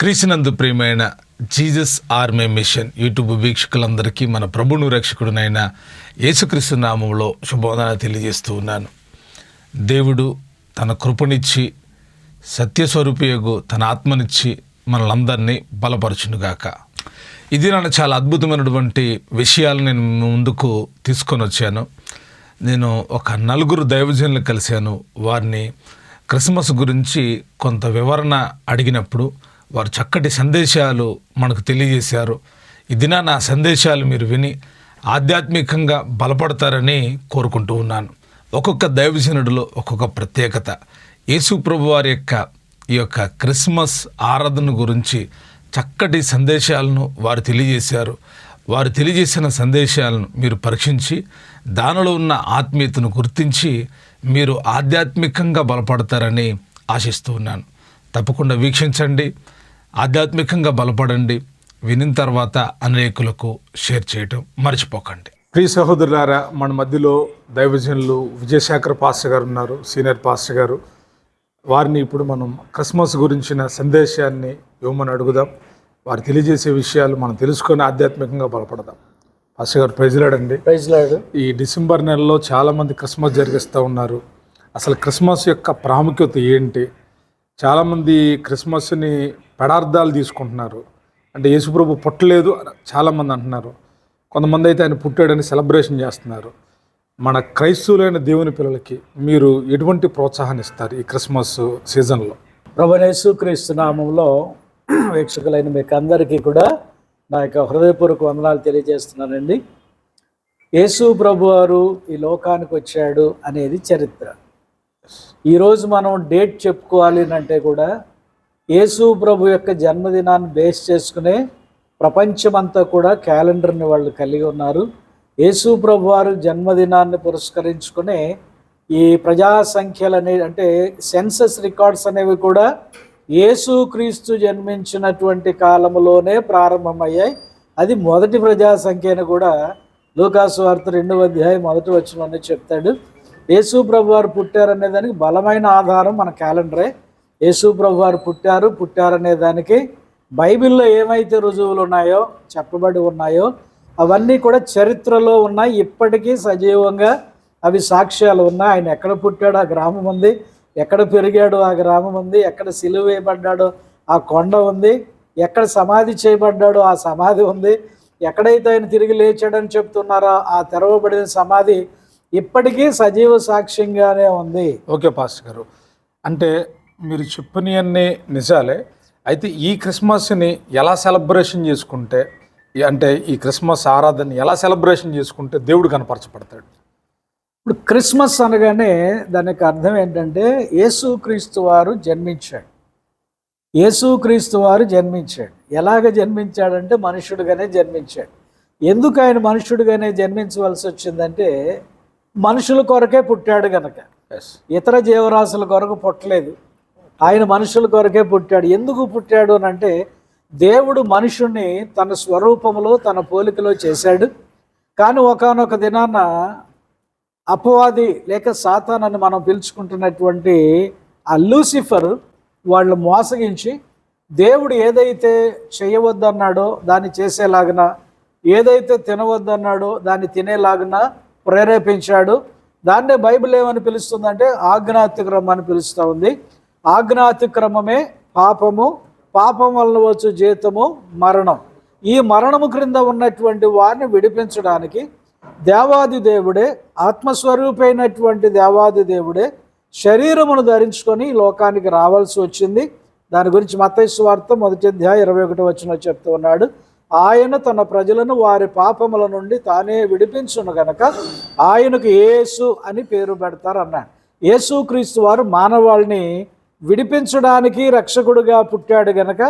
క్రీస్తునందు ప్రియమైన Jesus army mission YouTube వీక్షకులందరికీ మన ప్రభును రక్షకుడునైన యేసుక్రీస్తు నామంలో శుభోదన తెలియజేస్తూ ఉన్నాను. దేవుడు తన కృపనిచ్చి సత్యస్వరూపియగు తన ఆత్మనిచ్చి మనలందరినీ బలపరచునుగాక. ఇది నన్ను చాలా అద్భుతమైనటువంటి విషయాలు నేను ముందుకు తీసుకొని వచ్చాను. నేను ఒక నలుగురు దైవజనులు కలిశాను. వారిని క్రిస్మస్ గురించి కొంత వివరణ అడిగినప్పుడు వారు చక్కటి సందేశాలు మనకు తెలియజేశారు. ఇదినా నా సందేశాలు మీరు విని ఆధ్యాత్మికంగా బలపడతారని కోరుకుంటూ ఉన్నాను. ఒక్కొక్క దైవజనుడిలో ఒక్కొక్క ప్రత్యేకత. యేసు ప్రభు వారి యొక్క ఈ యొక్క క్రిస్మస్ ఆరాధన గురించి చక్కటి సందేశాలను వారు తెలియజేశారు. వారు తెలియజేసిన సందేశాలను మీరు పరీక్షించి దానిలో ఉన్న ఆత్మీయతను గుర్తించి మీరు ఆధ్యాత్మికంగా బలపడతారని ఆశిస్తూ ఉన్నాను. తప్పకుండా వీక్షించండి. ఆధ్యాత్మికంగా బలపడండి. వినిన తర్వాత అనేకులకు షేర్ చేయటం మర్చిపోకండి. ప్రియ సహోదరులారా మన మధ్యలో దైవజనులు విజయశేఖర్ పాస్టర్ గారు ఉన్నారు సీనియర్ పాస్టర్ గారు. వారిని ఇప్పుడు మనం క్రిస్మస్ గురించిన సందేశాన్ని ఇవ్వమని అడుగుదాం. వారు తెలియజేసే విషయాలు మనం తెలుసుకొని ఆధ్యాత్మికంగా బలపడదాం. పాస్టర్ గారు ప్రజలాడండి ప్రైజ్ లార్డ్ ఈ డిసెంబర్ నెలలో చాలామంది క్రిస్మస్ జరిగిస్తూ ఉన్నారు. అసలు క్రిస్మస్ యొక్క ప్రాముఖ్యత ఏంటి? చాలామంది క్రిస్మస్ని పెడార్థాలు తీసుకుంటున్నారు. అంటే యేసుప్రభు పుట్టలేదు అని చాలామంది అంటున్నారు. కొంతమంది అయితే ఆయన పుట్టాడని సెలబ్రేషన్ చేస్తున్నారు. మన క్రైస్తవులైన దేవుని పిల్లలకి మీరు ఎటువంటి ప్రోత్సాహాన్ని ఇస్తారు ఈ క్రిస్మస్ సీజన్లో? ప్రభునేసు క్రీస్తు నామంలో వీక్షకులైన మీకు అందరికీ కూడా నా యొక్క హృదయపూర్వక వందనాలు తెలియజేస్తున్నానండి. యేసు ప్రభు వారు ఈ లోకానికి వచ్చాడు అనేది చరిత్ర. ఈరోజు మనం డేట్ చెప్పుకోవాలి అంటే కూడా యేసు ప్రభు యొక్క జన్మదినాన్ని బేస్ చేసుకునే ప్రపంచమంతా కూడా క్యాలెండర్ని వాళ్ళు కలిగి ఉన్నారు. యేసు ప్రభు వారు జన్మదినాన్ని పురస్కరించుకునే ఈ ప్రజా సంఖ్యలు అనే అంటే సెన్సస్ రికార్డ్స్ అనేవి కూడా యేసు క్రీస్తు జన్మించినటువంటి కాలంలోనే ప్రారంభమయ్యాయి. అది మొదటి ప్రజా సంఖ్యను కూడా లూకాసు వార్త రెండవ అధ్యాయం మొదటి వచ్చిన చెప్తాడు. యేసు ప్రభు వారు పుట్టారనే దానికి బలమైన ఆధారం మన క్యాలెండరే. యేసు ప్రభు వారు పుట్టారు. పుట్టారనే దానికి బైబిల్లో ఏమైతే రుజువులు ఉన్నాయో చెప్పబడి ఉన్నాయో అవన్నీ కూడా చరిత్రలో ఉన్నాయి. ఇప్పటికీ సజీవంగా అవి సాక్ష్యాలు ఉన్నాయి. ఆయన ఎక్కడ పుట్టాడో ఆ గ్రామం ఉంది. ఎక్కడ పెరిగాడో ఆ గ్రామం ఉంది. ఎక్కడ సిలువ వేయబడ్డాడో ఆ కొండ ఉంది. ఎక్కడ సమాధి చేయబడ్డాడో ఆ సమాధి ఉంది. ఎక్కడైతే ఆయన తిరిగి లేచాడని చెప్తున్నారో ఆ తెరవబడిన సమాధి ఇప్పటికీ సజీవ సాక్ష్యంగానే ఉంది. ఓకే పాస్టర్ గారు. అంటే మీరు చెప్పినవన్నీ నిజాలే. అయితే ఈ క్రిస్మస్ని ఎలా సెలబ్రేషన్ చేసుకుంటే అంటే ఈ క్రిస్మస్ ఆరాధన ఎలా సెలబ్రేషన్ చేసుకుంటే దేవుడు కనపరచబడతాడు? ఇప్పుడు క్రిస్మస్ అనగానే దానికి అర్థం ఏంటంటే యేసుక్రీస్తు వారు జన్మించాడు. యేసుక్రీస్తు వారు జన్మించాడు. ఎలాగ జన్మించాడంటే మనుషుడుగానే జన్మించాడు. ఎందుకు ఆయన మనుషుడుగానే జన్మించవలసి వచ్చిందంటే మనుషుల కొరకే పుట్టాడు గనక. ఇతర జీవరాశుల కొరకు పుట్టలేదు. ఆయన మనుషుల కొరకే పుట్టాడు. ఎందుకు పుట్టాడు అని అంటే దేవుడు మనుషుణ్ణి తన స్వరూపంలో తన పోలికలో చేశాడు. కానీ ఒకనొక దినాన అపవాది లేక సాతాన్ అని మనం పిలుచుకుంటున్నటువంటి ఆ లూసిఫర్ వాళ్ళు మోసగించి దేవుడు ఏదైతే చేయవద్దన్నాడో దాన్ని చేసేలాగన ఏదైతే తినవద్దన్నాడో దాన్ని తినేలాగన ప్రేరేపించాడు. దాన్నే బైబిల్ ఏమని పిలుస్తుందంటే ఆజ్ఞాతిక్రమం అని పిలుస్తూ ఉంది. ఆజ్ఞాతిక్రమమే పాపము పాపం వలన వచ్చు జీతము మరణం. ఈ మరణము క్రింద ఉన్నటువంటి వారిని విడిపించడానికి దేవాది దేవుడే ఆత్మస్వరూపైనటువంటి దేవాది దేవుడే శరీరమును ధరించుకొని ఈ లోకానికి రావాల్సి వచ్చింది. దాని గురించి మతైసు వార్త మొదటి అధ్యాయ ఇరవై ఒకటి వచ్చిన చెప్తూ ఉన్నాడు. ఆయన తన ప్రజలను వారి పాపముల నుండి తానే విడిపించును గనక ఆయనకు యేసు అని పేరు పెడతారు అన్నాడు యేసు క్రీస్తు వారు మానవాళిని విడిపించడానికి రక్షకుడుగా పుట్టాడు గనక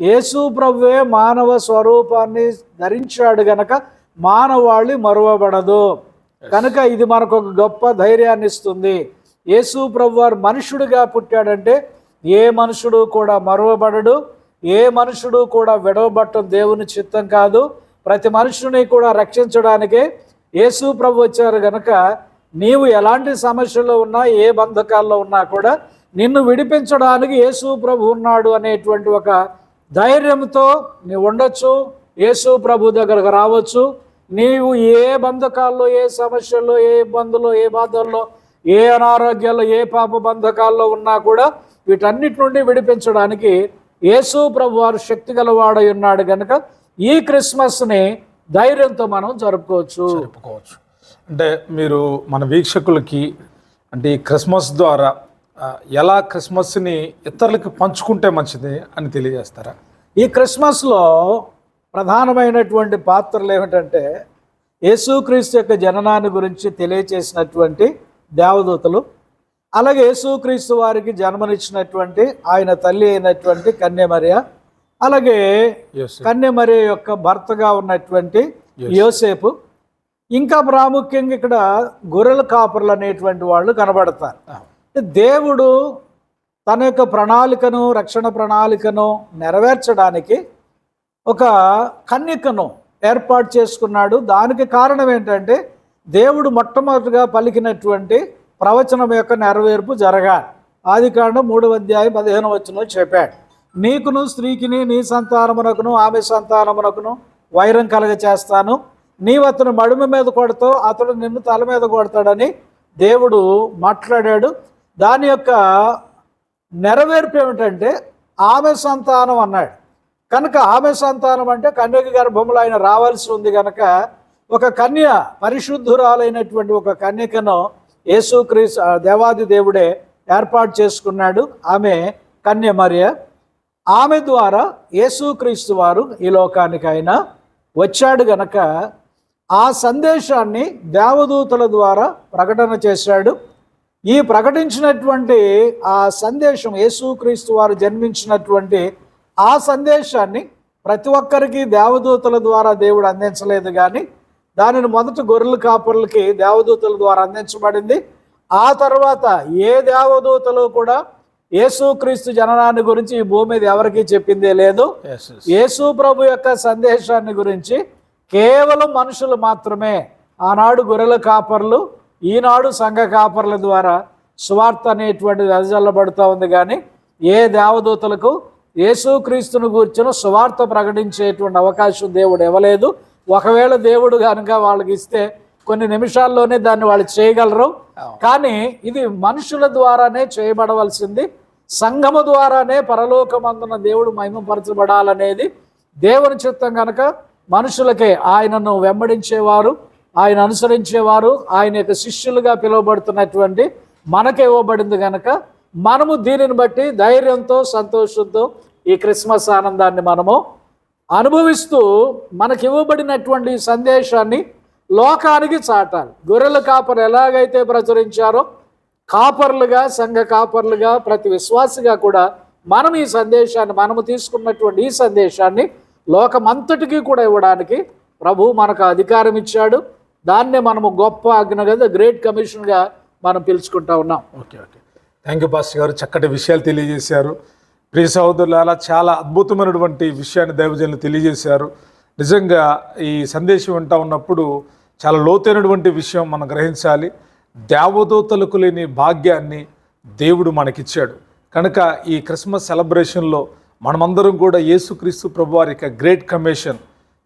యేసు ప్రభువే మానవ స్వరూపాన్ని ధరించాడు గనక మానవాళి మరువబడదు. కనుక ఇది మనకు ఒక గొప్ప ధైర్యాన్ని ఇస్తుంది. యేసు ప్రభు వారు మనుషుడిగా పుట్టాడంటే ఏ మనుషుడు కూడా మరువబడడు ఏ మనుషుడు కూడా విడవబట్టం దేవుని చిత్తం కాదు. ప్రతి మనుషుని కూడా రక్షించడానికే యేసు ప్రభు వచ్చారు గనక నీవు ఎలాంటి సమస్యలో ఉన్నా ఏ బంధకాల్లో ఉన్నా కూడా నిన్ను విడిపించడానికి యేసు ప్రభు ఉన్నాడు అనేటువంటి ఒక ధైర్యంతో నీవు ఉండొచ్చు యేసు ప్రభు దగ్గరకు రావచ్చు. నీవు ఏ బంధకాల్లో ఏ సమస్యల్లో ఏ ఇబ్బందుల్లో ఏ బాధల్లో ఏ అనారోగ్యాల్లో ఏ పాప బంధకాల్లో ఉన్నా కూడా వీటన్నిటి నుండి విడిపించడానికి యేసు ప్రభు వారు శక్తి గలవాడై ఉన్నాడు కనుక ఈ క్రిస్మస్ని ధైర్యంతో మనం జరుపుకోవచ్చు. చెప్పుకోవచ్చు అంటే మీరు మన వీక్షకులకి అంటే ఈ క్రిస్మస్ ద్వారా ఎలా క్రిస్మస్ని ఇతరులకి పంచుకుంటే మంచిది అని తెలియజేస్తారా? ఈ క్రిస్మస్లో ప్రధానమైనటువంటి పాత్రలు ఏమిటంటే యేసుక్రీస్తు యొక్క జననాన్ని గురించి తెలియచేసినటువంటి దేవదూతలు అలాగే యేసుక్రీస్తు వారికి జన్మనిచ్చినటువంటి ఆయన తల్లి అయినటువంటి కన్యమర్య అలాగే. కన్యమర్య యొక్క భర్తగా ఉన్నటువంటి యోసేపు. ఇంకా ప్రాముఖ్యంగా ఇక్కడ గొర్రెల కాపర్లు అనేటువంటి వాళ్ళు కనబడతారు. దేవుడు తన యొక్క ప్రణాళికను రక్షణ ప్రణాళికను నెరవేర్చడానికి ఒక కన్యకను ఏర్పాటు చేసుకున్నాడు. దానికి కారణం ఏంటంటే దేవుడు మొట్టమొదటిగా పలికినటువంటి ప్రవచనం యొక్క నెరవేర్పు జరగాలి. ఆది కాండం మూడవ అధ్యాయం పదిహేను వచ్చిన చెప్పాడు. నీకును స్త్రీకిని నీ సంతానమునకును ఆమె సంతానమునకును వైరం కలగ చేస్తాను. నీవు అతను మడుమ మీద కొడతావు అతడు నిన్ను తల మీద కొడతాడని దేవుడు మాట్లాడాడు. దాని యొక్క నెరవేర్పు ఏమిటంటే ఆమె సంతానం అన్నాడు. కనుక ఆమె సంతానం అంటే కన్యక గర్భంలో ఆయన రావాల్సి ఉంది కనుక ఒక కన్య పరిశుద్ధురాలైనటువంటి ఒక కన్యకను యేసుక్రీస్తు దేవాది దేవుడే ఏర్పాటు చేసుకున్నాడు. ఆమె కన్య మరియ. ఆమె ద్వారా యేసుక్రీస్తు వారు ఈ లోకానికి ఆయన వచ్చాడు గనక ఆ సందేశాన్ని దేవదూతల ద్వారా ప్రకటన చేశాడు. ఈ ప్రకటించినటువంటి ఆ సందేశం యేసుక్రీస్తు వారు జన్మించినటువంటి ఆ సందేశాన్ని ప్రతి ఒక్కరికి దేవదూతల ద్వారా దేవుడు అందించలేదు కానీ దానిని మొదట గొర్రెల కాపర్లకి దేవదూతల ద్వారా అందించబడింది. ఆ తర్వాత ఏ దేవదూతలు కూడా యేసుక్రీస్తు జననాన్ని గురించి ఈ భూమి మీద ఎవరికీ చెప్పిందే లేదు. యేసు ప్రభు యొక్క సందేశాన్ని గురించి కేవలం మనుషులు మాత్రమే ఆనాడు గొర్రెల కాపర్లు ఈనాడు సంఘ కాపర్ల ద్వారా సువార్త అనేటువంటిది వెదజల్లబడుతూ ఉంది కానీ ఏ దేవదూతలకు యేసుక్రీస్తును కూర్చుని సువార్త ప్రకటించేటువంటి అవకాశం దేవుడు ఇవ్వలేదు. ఒకవేళ దేవుడు కనుక వాళ్ళకి ఇస్తే కొన్ని నిమిషాల్లోనే దాన్ని వాళ్ళు చేయగలరు. కానీ ఇది మనుషుల ద్వారానే చేయబడవలసింది. సంఘము ద్వారానే పరలోకమందున దేవుడు మహిమపరచబడాలనేది దేవుని చిత్తం కనుక మనుషులకే ఆయనను వెంబడించేవారు. ఆయన అనుసరించేవారు ఆయన యొక్క శిష్యులుగా పిలువబడుతున్నటువంటి మనకు ఇవ్వబడింది కనుక మనము దీనిని బట్టి ధైర్యంతో సంతోషంతో ఈ క్రిస్మస్ ఆనందాన్ని మనము అనుభవిస్తూ మనకి ఇవ్వబడినటువంటి ఈ సందేశాన్ని లోకానికి చాటాలి. గొర్రెల కాపరు ఎలాగైతే ప్రచురించారో కాపర్లుగా సంఘ కాపర్లుగా ప్రతి విశ్వాసిగా కూడా మనం ఈ సందేశాన్ని మనము తీసుకున్నటువంటి ఈ సందేశాన్ని లోకమంతటికీ కూడా ఇవ్వడానికి ప్రభు మనకు అధికారం ఇచ్చాడు. దాన్నే మనము గొప్ప ఆజ్ఞ కదా గ్రేట్ కమిషన్గా మనం పిలుచుకుంటా ఉన్నాం. Okay okay. Thank you pastor గారు. చక్కటి విషయాలు తెలియజేశారు. ప్రియ సహోదరులు అలా చాలా అద్భుతమైనటువంటి విషయాన్ని దైవజనులు తెలియజేశారు. నిజంగా ఈ సందేశం వింటా ఉన్నప్పుడు చాలా లోతైనటువంటి విషయం మనం గ్రహించాలి. దేవదూతలకు లేని భాగ్యాన్ని దేవుడు మనకిచ్చాడు. కనుక ఈ క్రిస్మస్ సెలబ్రేషన్లో మనమందరం కూడా యేసుక్రీస్తు ప్రభు వారి యొక్క గ్రేట్ కమిషన్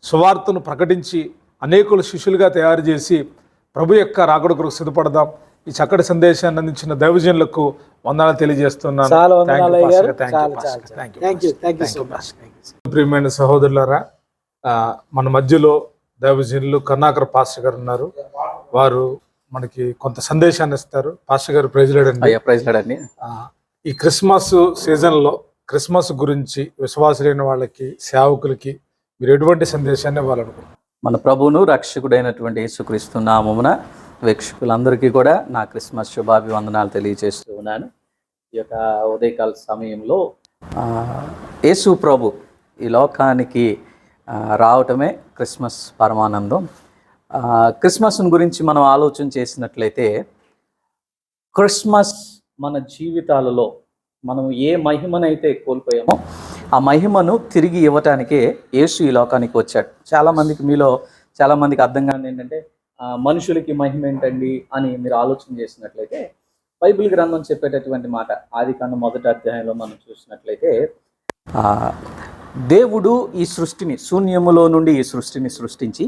సువార్తను ప్రకటించి అనేకులు శిష్యులుగా తయారు చేసి ప్రభు యొక్క రాకడ కొరకు సిద్ధపడదాం. ఈ చక్కటి సందేశాన్ని అందించిన దైవజనులకు వందనాలు తెలియజేస్తున్నాను. ప్రియమైన సహోదరులారా మన మధ్యలో దైవజనులు కర్ణాకర్ పాస్టర్ గారు ఉన్నారు. వారు మనకి కొంత సందేశాన్ని ఇస్తారు. పాస్టర్ గారు ప్రైజ్లాడండి అయ్యా ప్రైజ్ లాడండి ఈ క్రిస్మస్ సీజన్లో క్రిస్మస్ గురించి విశ్వాసులైన వాళ్ళకి సేవకులకి మీరు ఎటువంటి సందేశాన్ని ఇవ్వాలనుకుంటున్నారు? మన ప్రభువును రక్షకుడైనటువంటి యేసుక్రీస్తు నామమున వీక్షకులందరికీ కూడా నా క్రిస్మస్ శుభాభివందనాలు తెలియజేస్తూ ఉన్నాను. ఈ యొక్క ఉదయకాల సమయంలో యేసు ప్రభు ఈ లోకానికి రావటమే క్రిస్మస్ పరమానందం. క్రిస్మస్ను గురించి మనం ఆలోచన చేసినట్లయితే క్రిస్మస్ మన జీవితాలలో మనం ఏ మహిమనైతే కోల్పోయామో ఆ మహిమను తిరిగి ఇవ్వటానికే యేసు ఈ లోకానికి వచ్చాడు. చాలామందికి మీలో చాలామందికి అర్థం కాని ఏంటంటే మనుషులకి మహిమ ఏంటండి అని మీరు ఆలోచన చేసినట్లయితే బైబిల్ గ్రంథం చెప్పేటటువంటి మాట ఆది కాండం మొదటి అధ్యాయంలో మనం చూసినట్లయితే దేవుడు ఈ సృష్టిని శూన్యములో నుండి ఈ సృష్టిని సృష్టించి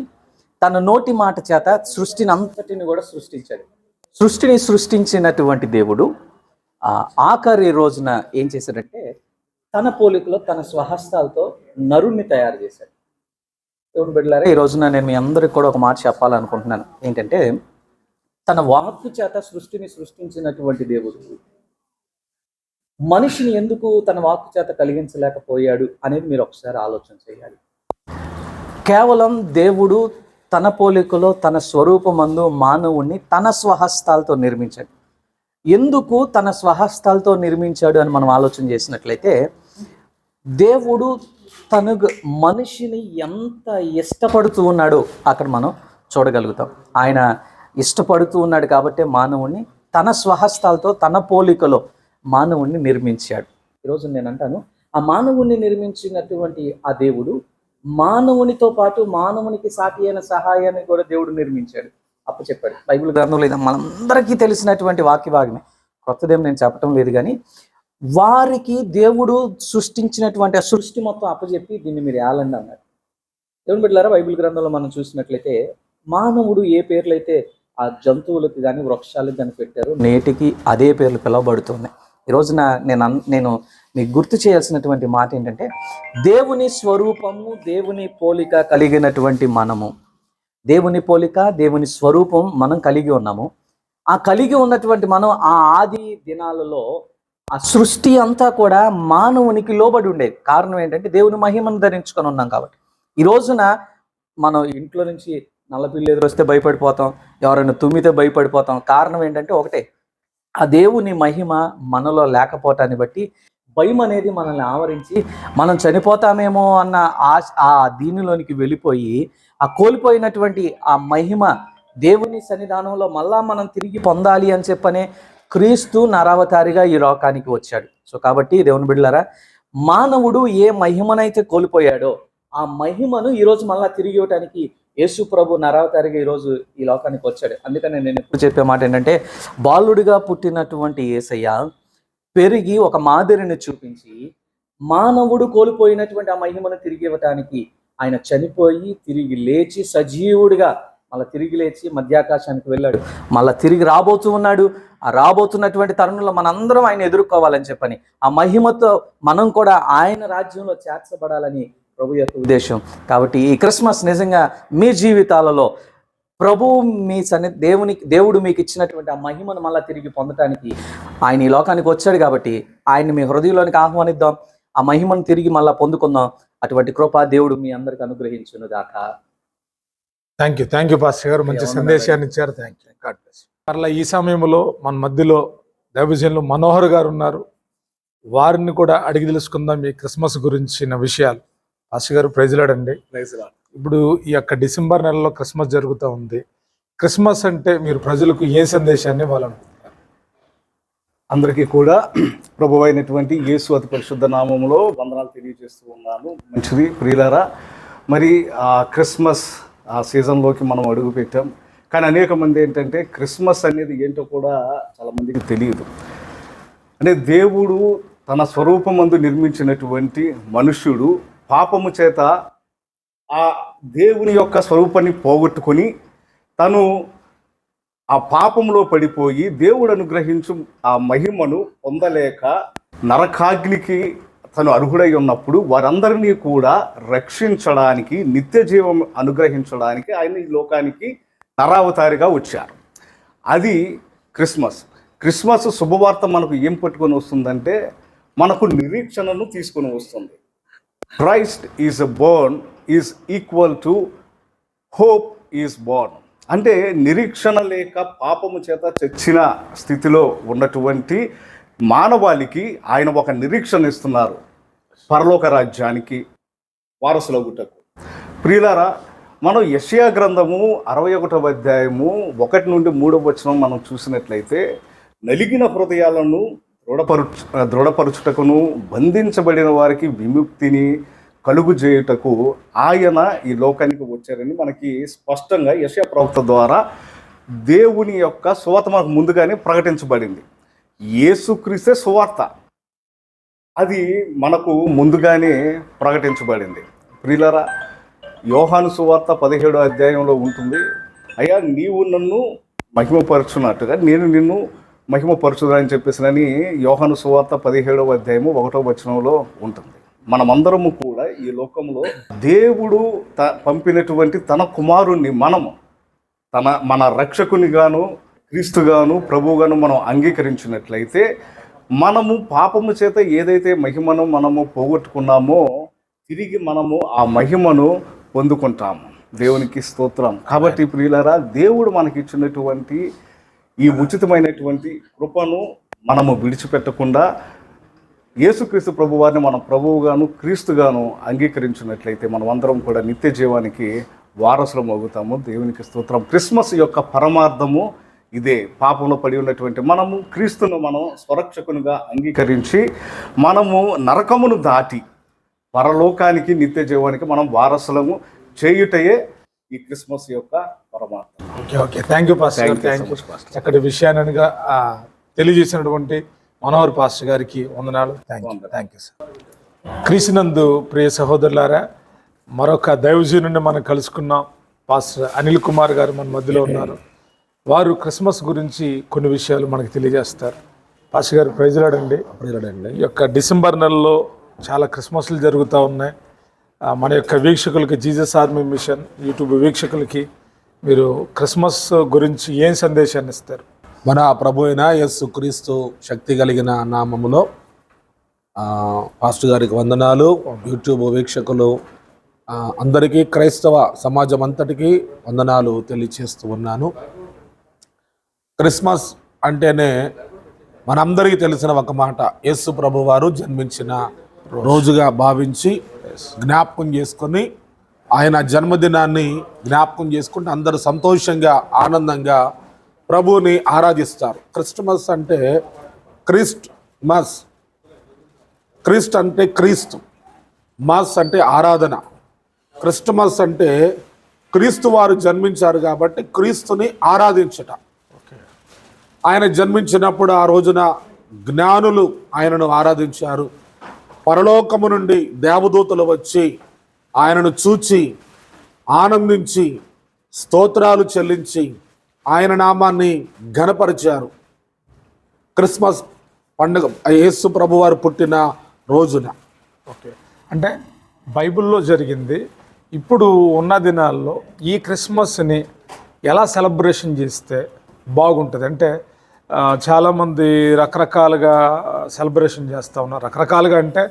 తన నోటి మాట చేత సృష్టిని అంతటిని కూడా సృష్టించాడు. సృష్టిని సృష్టించినటువంటి దేవుడు ఆఖరి రోజున ఏం చేశాడంటే తన పోలికలో తన స్వహస్తాలతో నరుణ్ణి తయారు చేశాడు. దేవుడు బిడ్డలారా? ఈ రోజున నేను మీ అందరికి కూడా ఒక మాట చెప్పాలనుకుంటున్నాను. ఏంటంటే తన వాక్కు చేత సృష్టిని సృష్టించినటువంటి దేవుడు. మనిషిని ఎందుకు తన వాక్కు చేత కలిగించలేకపోయాడు అనేది మీరు ఒకసారి ఆలోచన చేయాలి. కేవలం దేవుడు తన పోలికలో తన స్వరూపమందు మానవుణ్ణి తన స్వహస్తాలతో నిర్మించాడు. ఎందుకు తన స్వహస్తాలతో నిర్మించాడు అని మనం ఆలోచన చేసినట్లయితే దేవుడు తను మనిషిని ఎంత ఇష్టపడుతూ ఉన్నాడో అక్కడ మనం చూడగలుగుతాం. ఆయన ఇష్టపడుతూ ఉన్నాడు కాబట్టి మానవుణ్ణి తన స్వహస్తాలతో తన పోలికలో మానవుణ్ణి నిర్మించాడు. ఈరోజు నేను అంటాను ఆ మానవుణ్ణి నిర్మించినటువంటి ఆ దేవుడు మానవునితో పాటు మానవునికి సాటి అయిన సహాయాన్ని కూడా దేవుడు నిర్మించాడు. అప్పచెప్పాడు. బైబిల్ గ్రంథంలో ఇది మనందరికీ తెలిసినటువంటి వాక్య భాగమే. కొత్తదేం నేను చెప్పటం లేదు కానీ వారికి దేవుడు సృష్టించినటువంటి ఆ సృష్టి మొత్తం అప్పచెప్పి దీన్ని మీరు ఏలండి అన్నాడు దేవుని బిడ్డలారా బైబిల్ గ్రంథంలో మనం చూసినట్లయితే మానవుడు ఏ పేర్లైతే ఆ జంతువులకు కానీ వృక్షాలకు కానీ పెట్టారో నేటికి అదే పేర్లు పిలువబడుతున్నాయి ఈ రోజున నేను అన్- నేను మీకు గుర్తు చేయాల్సినటువంటి మాట ఏంటంటే దేవుని స్వరూపము దేవుని పోలిక కలిగినటువంటి మనము. దేవుని పోలిక దేవుని స్వరూపం మనం కలిగి ఉన్నాము. ఆ కలిగి ఉన్నటువంటి మనం ఆ ఆది దినాలలో ఆ సృష్టి అంతా కూడా మానవునికి లోబడి ఉండేది కారణం ఏంటంటే దేవుని మహిమను ధరించుకొని ఉన్నాం కాబట్టి. ఈ రోజున మనం ఇంట్లో నుంచి నల్లపిల్లి ఎదురొస్తే భయపడిపోతాం ఎవరైనా తుమ్మితే భయపడిపోతాం. కారణం ఏంటంటే ఒకటే ఆ దేవుని మహిమ మనలో లేకపోవటాన్ని బట్టి భయం అనేది మనల్ని ఆవరించి మనం చనిపోతామేమో అన్న ఆశ ఆ దీనిలోనికి వెళ్ళిపోయి ఆ కోల్పోయినటువంటి ఆ మహిమ దేవుని సన్నిధానంలో మళ్ళా మనం తిరిగి పొందాలి అని చెప్పనే క్రీస్తు నరావతారిగా ఈ లోకానికి వచ్చాడు. సో కాబట్టి దేవుని బిడ్డలారా మానవుడు ఏ మహిమనైతే కోల్పోయాడో ఆ మహిమను ఈరోజు మళ్ళా తిరిగి ఇవ్వటానికి యేసు ప్రభు నరావతారిగా ఈరోజు ఈ లోకానికి వచ్చాడు. అందుకని నేను ఎప్పుడు చెప్పే మాట ఏంటంటే బాలుడిగా పుట్టినటువంటి యేసయ్య పెరిగి ఒక మాదిరిని చూపించి మానవుడు కోల్పోయినటువంటి ఆ మహిమను తిరిగి ఇవ్వటానికి ఆయన చనిపోయి తిరిగి లేచి సజీవుడిగా మళ్ళీ తిరిగి లేచి మధ్యాకాశానికి వెళ్ళాడు. మళ్ళీ తిరిగి రాబోతూ ఉన్నాడు. ఆ రాబోతున్నటువంటి తరుణంలో మనందరం ఆయన ఎదుర్కోవాలని చెప్పని ఆ మహిమతో మనం కూడా ఆయన రాజ్యంలో చేర్చబడాలని ప్రభు యొక్క ఉద్దేశం. కాబట్టి ఈ క్రిస్మస్ నిజంగా మీ జీవితాలలో ప్రభు మీ సన్ని దేవునికి దేవుడు మీకు ఇచ్చినటువంటి ఆ మహిమను మళ్ళా తిరిగి పొందటానికి ఆయన ఈ లోకానికి వచ్చాడు కాబట్టి ఆయన్ని మీ హృదయంలోనికి ఆహ్వానిద్దాం. ఆ మహిమను తిరిగి మళ్ళా పొందుకుందాం. అటువంటి కృప దేవుడు మీ అందరికి అనుగ్రహించును దాకా thank you thank you pastor గారు. మంచి సందేశాన్ని ఇచ్చారు. థ్యాంక్ యూ గాడ్ బ్లెస్ మరలా ఈ సమయంలో మన మధ్యలో దైవజనులు మనోహర్ గారు ఉన్నారు. వారిని కూడా అడిగి తెలుసుకుందాం ఈ క్రిస్మస్ గురించిన విషయాలు. పాస్టర్ గారు ప్రైజ్లాడండి ఇప్పుడు ఈ యొక్క డిసెంబర్ నెలలో క్రిస్మస్ జరుగుతూ ఉంది. క్రిస్మస్ అంటే మీరు ప్రజలకు ఏ సందేశాన్ని వాళ్ళను అందరికీ కూడా ప్రభు అయినటువంటి యేసు అతి పరిశుద్ధ నామంలో వందనాలు తెలియజేస్తూ ఉన్నాను. మంచిది ప్రియులారా. మరి ఆ క్రిస్మస్ ఆ సీజన్లోకి మనం అడుగు పెట్టాం. కానీ అనేక మంది ఏంటంటే క్రిస్మస్ అనేది ఏంటో కూడా చాలా మందికి తెలియదు. అంటే దేవుడు తన స్వరూపమందు నిర్మించినటువంటి మనుష్యుడు పాపము చేత ఆ దేవుని యొక్క స్వరూపాన్ని పోగొట్టుకొని తను ఆ పాపంలో పడిపోయి దేవుడు అనుగ్రహించు ఆ మహిమను పొందలేక నరకాగ్నికి తను అర్హుడై ఉన్నప్పుడు వారందరినీ కూడా రక్షించడానికి నిత్య జీవం అనుగ్రహించడానికి ఆయన ఈ లోకానికి నరావతారిగా వచ్చారు. అది క్రిస్మస్. క్రిస్మస్ శుభవార్త మనకు ఏం పట్టుకొని వస్తుందంటే మనకు నిరీక్షణను తీసుకొని వస్తుంది. Christ is a born is equal to hope is born అంటే నిరీక్షణ లేక పాపము చేత చచ్చిన స్థితిలో ఉన్నటువంటి మానవాళికి ఆయన ఒక నిరీక్షణ ఇస్తున్నారు పరలోక రాజ్యానికి వారసులగుటకు ప్రియులారా మనం యషయా గ్రంథము అరవై ఒకటవ అధ్యాయము ఒకటి నుండి మూడవ వచనం మనం చూసినట్లయితే నలిగిన హృదయాలను దృఢపరుచు దృఢపరుచుటకును బంధించబడిన వారికి విముక్తిని కలుగు చేయుటకు ఆయన ఈ లోకానికి వచ్చారని మనకి స్పష్టంగా యశయ ప్రవక్త ద్వారా దేవుని యొక్క సువార్త మనకు ముందుగానే ప్రకటించబడింది. యేసుక్రీస్తే సువార్త. అది మనకు ముందుగానే ప్రకటించబడింది. ప్రిలరా యోహాను సువార్త పదిహేడో అధ్యాయంలో ఉంటుంది. అయ్యా నీవు నన్ను మహిమపరుచున్నట్టుగా నేను నిన్ను మహిమపరచుదా అని చెప్పేసినని యోహాను సువార్త పదిహేడవ అధ్యాయము ఒకటో వచనంలో ఉంటుంది. మనమందరము ఈ లోకంలో దేవుడు త పంపినటువంటి తన కుమారుణ్ణి మనము తన మన రక్షకునిగాను క్రీస్తుగాను ప్రభువుగాను మనం అంగీకరించినట్లయితే మనము పాపము చేత ఏదైతే మహిమను మనము పోగొట్టుకున్నామో తిరిగి మనము ఆ మహిమను పొందుకుంటాము. దేవునికి స్తోత్రం. కాబట్టి ప్రియులరా దేవుడు మనకి ఇచ్చినటువంటి ఈ ఉచితమైనటువంటి కృపను మనము విడిచిపెట్టకుండా యేసుక్రీస్తు ప్రభు వారిని మనం ప్రభువుగాను క్రీస్తుగాను అంగీకరించినట్లయితే మనం అందరం కూడా నిత్య జీవానికి వారసులం అవుతాము. దేవునికి స్తోత్రం. క్రిస్మస్ యొక్క పరమార్థము ఇదే. పాపంలో పడి ఉన్నటువంటి మనము క్రీస్తును మనం స్వరక్షకునిగా అంగీకరించి మనము నరకమును దాటి పరలోకానికి నిత్య జీవానికి మనం వారసులము చేయుటయే ఈ క్రిస్మస్ యొక్క పరమార్థం. Okay okay thank you pastor thank you. చక్కటి విషయాన్ని తెలియజేసినటువంటి మనోహర్ పాస్టర్ గారికి వందనాలు. Thank you thank you sir క్రీస్తునందు ప్రియ సహోదరులారా మరొక దైవజీనుని మనం కలుసుకున్నాం. పాస్టర్ అనిల్ కుమార్ గారు మన మధ్యలో ఉన్నారు. వారు క్రిస్మస్ గురించి కొన్ని విషయాలు మనకు తెలియజేస్తారు. పాస్టర్ గారు ప్రైజ్లాడండి ప్రియుడండి ఈ యొక్క డిసెంబర్ నెలలో చాలా క్రిస్మస్లు జరుగుతూ ఉన్నాయి. మన యొక్క వీక్షకులకి జీసస్ ఆర్మీ మిషన్ యూట్యూబ్ వీక్షకులకి మీరు క్రిస్మస్ గురించి ఏం సందేశాన్ని ఇస్తారు? మన ప్రభు అయిన యస్సు క్రీస్తు శక్తి కలిగిన నామములో ఆ, పాస్టర్ గారికి వందనాలు యూట్యూబ్ వీక్షకులు అందరికీ క్రైస్తవ సమాజం అంతటికీ వందనాలు తెలియచేస్తూ ఉన్నాను. క్రిస్మస్ అంటేనే మనందరికీ తెలిసిన ఒక మాట యేసు ప్రభు వారు జన్మించిన రోజుగా భావించి జ్ఞాపకం చేసుకొని ఆయన జన్మదినాన్ని జ్ఞాపకం చేసుకుంటే అందరూ సంతోషంగా ఆనందంగా ప్రభువుని ఆరాధిస్తారు. క్రిస్టమస్ అంటే క్రిస్ట్ మస్. క్రిస్ట్ అంటే క్రీస్తు. మాస్ అంటే ఆరాధన. క్రిస్టమస్ అంటే క్రీస్తు వారు జన్మించారు కాబట్టి క్రీస్తుని ఆరాధించట. ఆయన జన్మించినప్పుడు ఆ రోజున జ్ఞానులు ఆయనను ఆరాధించారు. పరలోకము నుండి దేవదూతలు వచ్చి ఆయనను చూచి ఆనందించి స్తోత్రాలు చెల్లించి ఆయన నామాన్ని ఘనపరిచారు. క్రిస్మస్ పండుగ యేసు ప్రభువారు పుట్టిన రోజున. ఓకే. అంటే బైబిల్లో జరిగింది ఇప్పుడు ఉన్న దినాల్లో ఈ క్రిస్మస్ని ఎలా సెలబ్రేషన్ చేస్తే బాగుంటుంది? అంటే చాలామంది రకరకాలుగా సెలబ్రేషన్ చేస్తూ ఉన్నారు. రకరకాలుగా అంటే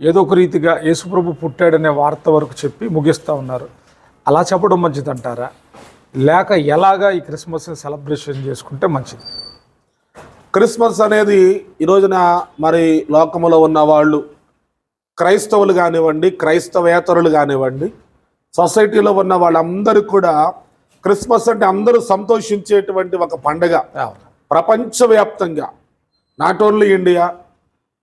ఏదో ఒక రీతిగా యేసుప్రభు పుట్టాడనే వార్త వరకు చెప్పి ముగిస్తూ ఉన్నారు. అలా చెప్పడం మంచిదంటారా? లేక ఎలాగా ఈ క్రిస్మస్ని సెలబ్రేషన్ చేసుకుంటే మంచిది? క్రిస్మస్ అనేది ఈ రోజున మరి లోకములో ఉన్న వాళ్ళు క్రైస్తవులు కానివ్వండి క్రైస్తవేతరులు కానివ్వండి సొసైటీలో ఉన్న వాళ్ళందరూ కూడా క్రిస్మస్ అంటే అందరూ సంతోషించేటువంటి ఒక పండగ. ప్రపంచవ్యాప్తంగా. Not only India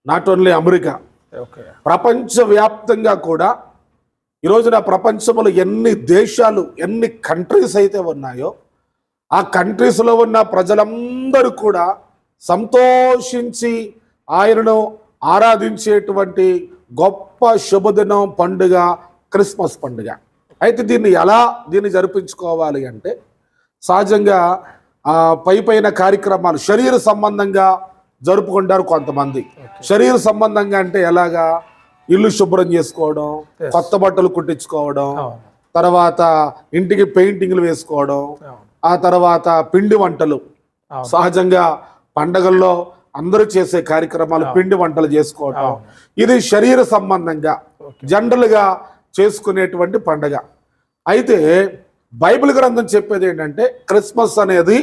not only America okay. ప్రపంచవ్యాప్తంగా కూడా ఈ రోజున ప్రపంచంలో ఎన్ని దేశాలు ఎన్ని కంట్రీస్ అయితే ఉన్నాయో ఆ కంట్రీస్లో ఉన్న ప్రజలందరూ కూడా సంతోషించి ఆయనను ఆరాధించేటువంటి గొప్ప శుభదినం పండుగ క్రిస్మస్ పండుగ. అయితే దీన్ని ఎలా దీన్ని జరిపించుకోవాలి అంటే సహజంగా పై పైన కార్యక్రమాలు శరీర సంబంధంగా జరుపుకుంటారు కొంతమంది. శరీర సంబంధంగా అంటే ఎలాగా? ఇల్లు శుభ్రం చేసుకోవడం కొత్త బట్టలు కుట్టించుకోవడం తర్వాత ఇంటికి పెయింటింగ్లు వేసుకోవడం ఆ తర్వాత పిండి వంటలు. సహజంగా పండగల్లో అందరూ చేసే కార్యక్రమాలు పిండి వంటలు చేసుకోవడం ఇది శరీర సంబంధంగా జనరల్గా చేసుకునేటువంటి పండగ. అయితే బైబిల్ గ్రంథం చెప్పేది ఏంటంటే క్రిస్మస్ అనేది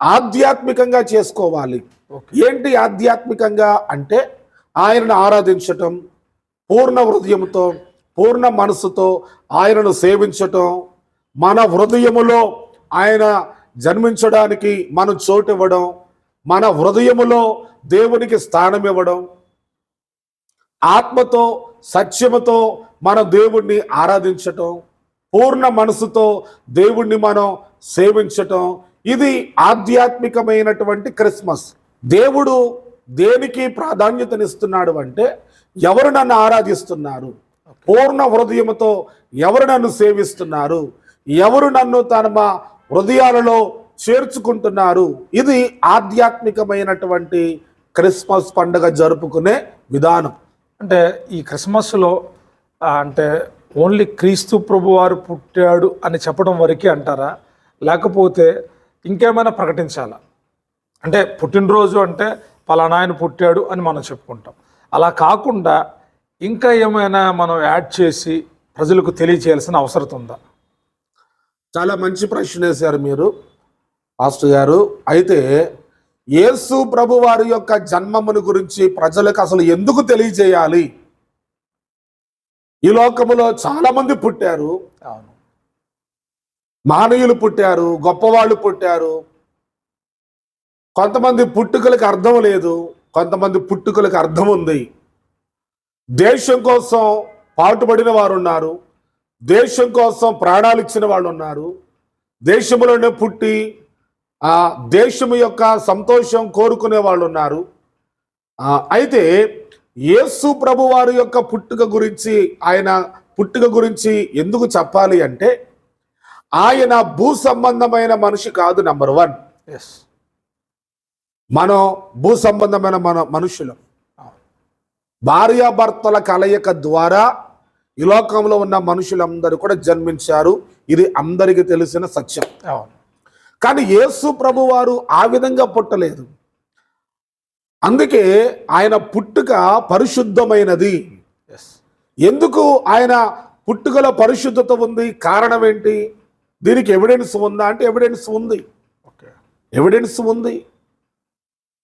ఆధ్యాత్మికంగా చేసుకోవాలి. ఏంటి ఆధ్యాత్మికంగా అంటే ఆయనను ఆరాధించటం పూర్ణ హృదయంతో పూర్ణ మనసుతో ఆయనను సేవించటం మన హృదయములో ఆయన జన్మించడానికి మనం చోటు ఇవ్వడం మన హృదయములో దేవునికి స్థానం ఇవ్వడం ఆత్మతో సత్యముతో మన దేవుణ్ణి ఆరాధించటం పూర్ణ మనసుతో దేవుణ్ణి మనం సేవించటం ఇది ఆధ్యాత్మికమైనటువంటి క్రిస్మస్. దేవుడు దేనికి ప్రాధాన్యతనిస్తున్నాడు అంటే ఎవరు నన్ను ఆరాధిస్తున్నారు? పూర్ణ హృదయముతో ఎవరు నన్ను సేవిస్తున్నారు? ఎవరు నన్ను తన మా హృదయాలలో చేర్చుకుంటున్నారు? ఇది ఆధ్యాత్మికమైనటువంటి క్రిస్మస్ పండుగ జరుపుకునే విధానం. అంటే ఈ క్రిస్మస్లో అంటే ఓన్లీ క్రీస్తు ప్రభు వారు పుట్టాడు అని చెప్పడం వరకే అంటారా? లేకపోతే ఇంకేమైనా ప్రకటించాలా? అంటే పుట్టినరోజు అంటే పలానా ఆయన పుట్టాడు అని మనం చెప్పుకుంటాం. అలా కాకుండా ఇంకా ఏమైనా మనం యాడ్ చేసి ప్రజలకు తెలియచేయాల్సిన అవసరం ఉందా? చాలా మంచి ప్రశ్న వేశారు మీరు పాస్టర్ గారు. అయితే యేసు ప్రభు వారి యొక్క జన్మమును గురించి ప్రజలకు అసలు ఎందుకు తెలియజేయాలి? ఈ లోకములో చాలా మంది పుట్టారు. అవును. మానవులు పుట్టారు గొప్పవాళ్ళు పుట్టారు. కొంతమంది పుట్టుకలకు అర్థం లేదు. కొంతమంది పుట్టుకలకు అర్థం ఉంది. దేశం కోసం పాటుపడిన వారు ఉన్నారు దేశం కోసం ప్రాణాలు ఇచ్చిన వాళ్ళు ఉన్నారు దేశంలోనే పుట్టి ఆ దేశం యొక్క సంతోషం కోరుకునే వాళ్ళు ఉన్నారు అయితే యేసు ప్రభు వారి యొక్క పుట్టుక గురించి ఆయన పుట్టుక గురించి ఎందుకు చెప్పాలి అంటే ఆయన భూ సంబంధమైన మనిషి కాదు నంబర్ వన్. ఎస్ మనం భూ సంబంధమైన మన మనుషులం. భార్యాభర్తల కలయిక ద్వారా ఈ లోకంలో ఉన్న మనుషులందరూ కూడా జన్మించారు. ఇది అందరికీ తెలిసిన సత్యం. కానీ యేసు ప్రభు వారు ఆ విధంగా పుట్టలేదు. అందుకే ఆయన పుట్టుక పరిశుద్ధమైనది. ఎందుకు ఆయన పుట్టుకలో పరిశుద్ధత ఉంది? కారణం ఏంటి? దీనికి ఎవిడెన్స్ ఉందా? అంటే ఎవిడెన్స్ ఉంది. ఓకే ఎవిడెన్స్ ఉంది.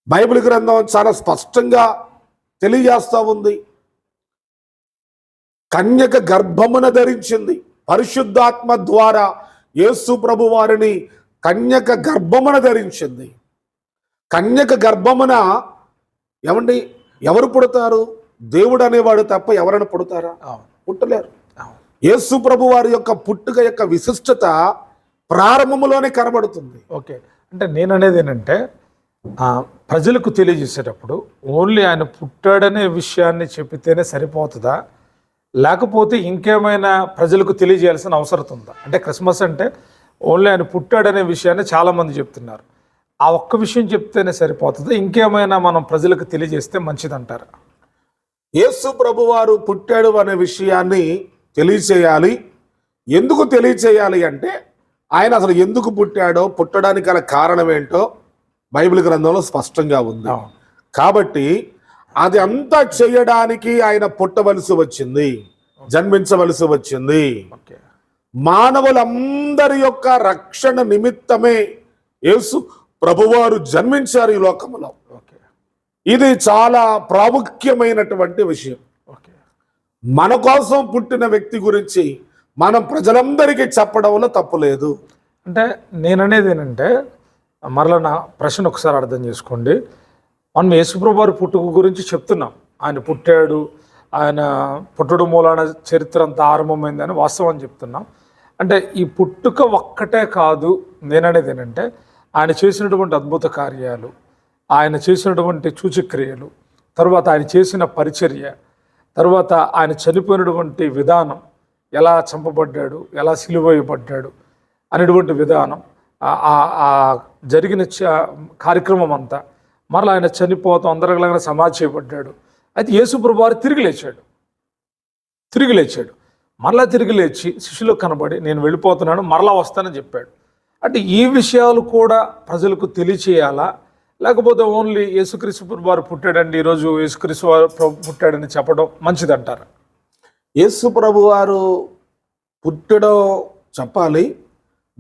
బైబిల్ గ్రంథం చాలా స్పష్టంగా తెలియజేస్తా ఉంది. కన్యక గర్భమున ధరించింది. పరిశుద్ధాత్మ ద్వారా యేసు ప్రభు వారిని కన్యక గర్భమున ధరించింది. కన్యక గర్భమున ఏమండి? ఎవరు పుడతారు? దేవుడు అనేవాడు తప్ప ఎవరైనా పుడతారా? పుట్టలేరు. యేసు ప్రభు వారి యొక్క పుట్టుక యొక్క విశిష్టత ప్రారంభములోనే కనబడుతుంది. ఓకే. అంటే నేను అనేది ఏంటంటే ప్రజలకు తెలియజేసేటప్పుడు ఓన్లీ ఆయన పుట్టాడనే విషయాన్ని చెప్పితేనే సరిపోతుందా? లేకపోతే ఇంకేమైనా ప్రజలకు తెలియజేయాల్సిన అవసరం ఉందా? అంటే క్రిస్మస్ అంటే ఓన్లీ ఆయన పుట్టాడనే విషయాన్ని చాలామంది చెప్తున్నారు. ఆ ఒక్క విషయం చెప్తేనే సరిపోతుందా? ఇంకేమైనా మనం ప్రజలకు తెలియజేస్తే మంచిదంటారా? యేసు ప్రభువారు పుట్టాడు అనే విషయాన్ని తెలియచేయాలి. ఎందుకు తెలియచేయాలి అంటే ఆయన అసలు ఎందుకు పుట్టాడో పుట్టడానికి గల కారణం ఏంటో బైబిల్ గ్రంథంలో స్పష్టంగా ఉంది. కాబట్టి అది అంతా చేయడానికి ఆయన పుట్టవలసి వచ్చింది. జన్మించవలసి వచ్చింది. ఓకే. మానవులందరి యొక్క రక్షణ నిమిత్తమే యేసు ప్రభువారు జన్మించారు ఈ లోకములో. ఓకే. ఇది చాలా ప్రాముఖ్యమైనటువంటి విషయం. ఓకే. మన కోసం పుట్టిన వ్యక్తి గురించి మనం ప్రజలందరికీ చెప్పడంలో తప్పు లేదు. అంటే నేననేది ఏంటంటే మరలా నా ప్రశ్న ఒకసారి అర్థం చేసుకోండి. మనం యేసుప్రభు వారి పుట్టుక గురించి చెప్తున్నాం. ఆయన పుట్టాడు ఆయన పుట్టడం మూలాన చరిత్ర అంతా ఆరంభమైందని వాస్తవం చెప్తున్నాం. అంటే ఈ పుట్టుక ఒక్కటే కాదు నేననేది ఏంటంటే ఆయన చేసినటువంటి అద్భుత కార్యాలు ఆయన చేసినటువంటి సూచక్రియలు తర్వాత ఆయన చేసిన పరిచర్య తర్వాత ఆయన చనిపోయినటువంటి విధానం ఎలా చంపబడ్డాడు ఎలా సిలువేయబడ్డాడు అనేటువంటి విధానం జరిగిన చ- కార్యక్రమం అంతా మరలా ఆయన చనిపోతాం అందరిలాగా సమాధి చేయబడ్డాడు. అయితే యేసుప్రభు వారు తిరిగి లేచాడు. తిరిగి లేచాడు. మరలా తిరిగి లేచి శిష్యులకు కనబడి నేను వెళ్ళిపోతున్నాను మరలా వస్తానని చెప్పాడు. అంటే ఈ విషయాలు కూడా ప్రజలకు తెలియచేయాలా? లేకపోతే ఓన్లీ యేసుక్రీస్తు వారు పుట్టాడండి ఈరోజు యేసుక్రీస్తు వారు ప్రభు పుట్టాడని చెప్పడం మంచిదంటారు? యేసు ప్రభు వారు పుట్టడం చెప్పాలి.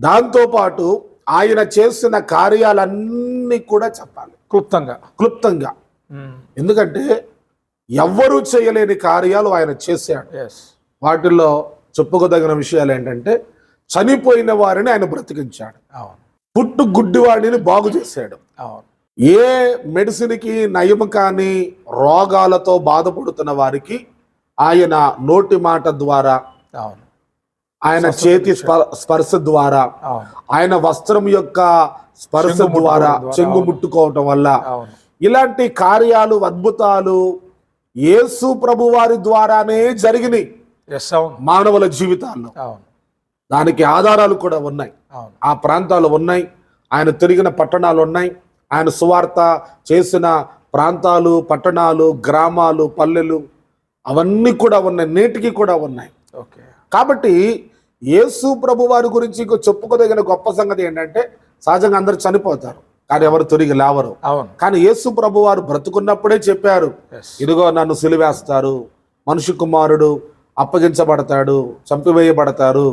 దాంతోపాటు ఆయన చేసిన కార్యాలన్నీ కూడా చెప్పాలి. క్లుప్తంగా. క్లుప్తంగా. ఎందుకంటే ఎవ్వరూ చేయలేని కార్యాలు ఆయన చేశాడు. వాటిల్లో చెప్పుకోదగిన విషయాలు ఏంటంటే చనిపోయిన వారిని ఆయన బ్రతికించాడు. అవును. పుట్టు గుడ్డివాడిని బాగు చేశాడు. అవును. ఏ మెడిసిన్కి నయం కాని రోగాలతో బాధపడుతున్న వారికి ఆయన నోటి మాట ద్వారా అవును. ఆయన చేతి స్ప- స్పర్శ ద్వారా ఆయన వస్త్రం యొక్క స్పర్శ ద్వారా చెంగు. ముట్టుకోవటం వల్ల ఇలాంటి కార్యాలు అద్భుతాలు యేసు ప్రభు వారి ద్వారానే జరిగినాయి మానవుల జీవితాల్లో. దానికి ఆధారాలు కూడా ఉన్నాయి. ఆ ప్రాంతాలు ఉన్నాయి. ఆయన తిరిగిన పట్టణాలు ఉన్నాయి. ఆయన సువార్త చేసిన ప్రాంతాలు పట్టణాలు గ్రామాలు పల్లెలు అవన్నీ కూడా ఉన్నాయి. నేటికి కూడా ఉన్నాయి. ఓకే. కాబట్టి యేసు ప్రభు వారి గురించి చెప్పుకోదగిన గొప్ప సంగతి ఏంటంటే సహజంగా అందరూ చనిపోతారు కానీ ఎవరు తిరిగి లేవరు. అవును. కానీ యేసు ప్రభు వారు బ్రతుకున్నప్పుడే చెప్పారు ఇదిగో నన్ను సిలివేస్తారు మనుషు కుమారుడు అప్పగించబడతాడు చంపివేయబడతారు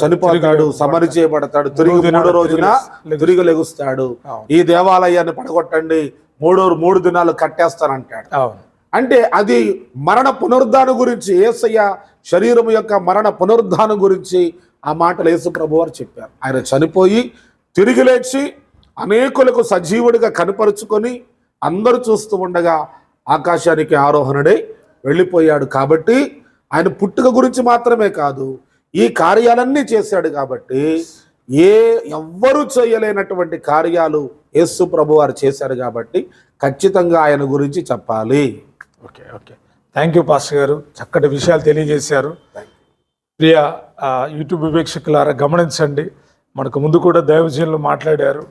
చనిపోతాడు సమరి చేయబడతాడు తిరిగి మూడో రోజున తిరిగి లెగుస్తాడు. ఈ దేవాలయాన్ని పడగొట్టండి మూడో మూడు దినాలు కట్టేస్తానంటాడు. అవును. అంటే అది మరణ పునరుద్ధానం గురించి ఏసయ్య శరీరం యొక్క మరణ పునరుద్ధానం గురించి ఆ మాటలు యేసు ప్రభు వారు చెప్పారు. ఆయన చనిపోయి తిరిగి లేచి అనేకులకు సజీవుడిగా కనపరుచుకొని అందరూ చూస్తూ ఉండగా ఆకాశానికి ఆరోహణుడై వెళ్ళిపోయాడు కాబట్టి ఆయన పుట్టుక గురించి మాత్రమే కాదు ఈ కార్యాలన్నీ చేశాడు కాబట్టి ఏ ఎవ్వరూ చేయలేనటువంటి కార్యాలు యేసు ప్రభు వారు చేశారు కాబట్టి ఖచ్చితంగా ఆయన గురించి చెప్పాలి. Okay okay. Thank you pastor గారు. చక్కటి విషయాలు తెలియజేశారు. ప్రియ యూట్యూబ్ వీక్షకులారా గమనించండి. మనకు ముందు కూడా దైవజనులు మాట్లాడారు.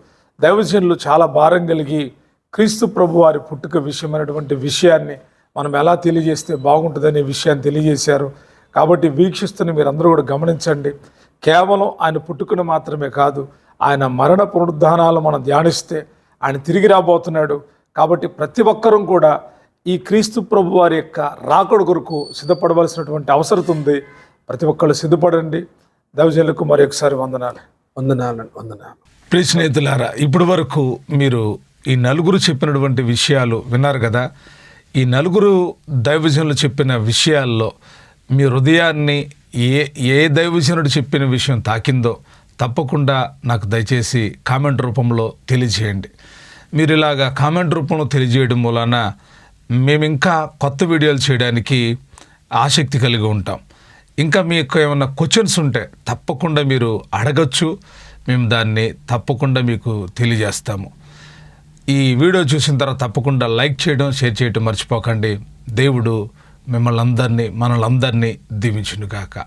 దైవజనులు చాలా భారం కలిగి క్రీస్తు ప్రభు వారి పుట్టుక విషయమైనటువంటి విషయాన్ని మనం ఎలా తెలియజేస్తే బాగుంటుందనే విషయాన్ని తెలియజేశారు. కాబట్టి వీక్షిస్తున్న మీరందరూ కూడా గమనించండి. కేవలం ఆయన పుట్టుకను మాత్రమే కాదు ఆయన మరణ పునరుద్ధానాలు మనం ధ్యానిస్తే ఆయన తిరిగి రాబోతున్నాడు. కాబట్టి ప్రతి ఒక్కరూ కూడా ఈ క్రీస్తు ప్రభు వారి యొక్క రాకడ కొరకు సిద్ధపడవలసినటువంటి అవసరం ఉంది. ప్రతి ఒక్కళ్ళు సిద్ధపడండి. దైవజనులకు మరి ఒకసారి వందనాలు. వందనాలు వందనాలు. ప్రియ స్నేహితులారా ఇప్పటి వరకు మీరు ఈ నలుగురు చెప్పినటువంటి విషయాలు విన్నారు కదా? ఈ నలుగురు దైవజనులు చెప్పిన విషయాల్లో మీ హృదయాన్ని ఏ ఏ దైవజనుడు చెప్పిన విషయం తాకిందో తప్పకుండా నాకు దయచేసి కామెంట్ రూపంలో తెలియజేయండి. మీరు ఇలాగా కామెంట్ రూపంలో తెలియజేయడం మూలన మేము ఇంకా కొత్త వీడియోలు చేయడానికి ఆసక్తి కలిగి ఉంటాం. ఇంకా మీకు ఏమైనా క్వశ్చన్స్ ఉంటే తప్పకుండా మీరు అడగచ్చు. మేము దాన్ని తప్పకుండా మీకు తెలియజేస్తాము. ఈ వీడియో చూసిన తర్వాత తప్పకుండా లైక్ చేయడం షేర్ చేయడం మర్చిపోకండి. దేవుడు మిమ్మల్ని అందరినీ మనల్ని అందరినీ దీవించునుగాక.